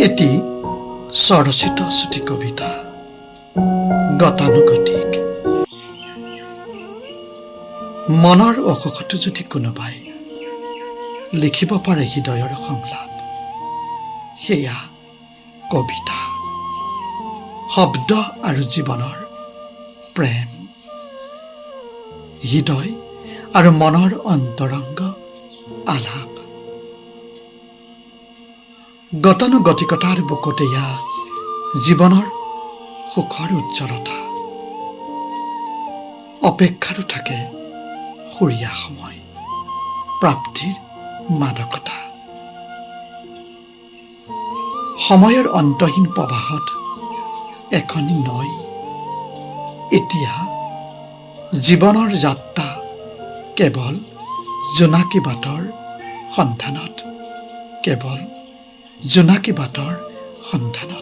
এটি স্বৰচিত চুটি কবিতা, গতানুগতিক। মনৰ অসুখটো যদি কোনোবাই লিখিব পাৰে হৃদয়ৰ সংলাপ, সেয়া কবিতা, শব্দ আৰু জীৱনৰ প্ৰেম। হৃদয় আৰু মনৰ অন্তৰংগ আলাপ। গতানুগতিকতাৰ বুকুত এয়া জীৱনৰ সুখৰ উজ্জ্বলতা। অপেক্ষাৰো থাকে সুৰীয়া সময় প্ৰাপ্তিৰ মাদকতা। সময়ৰ অন্তহীন প্ৰবাহত এখনি নৈ এতিয়া জীৱনৰ যাত্ৰা কেৱল জোনাকী বাটৰ সন্ধানত কেৱল জোনাকী বাটৰ সন্ধানত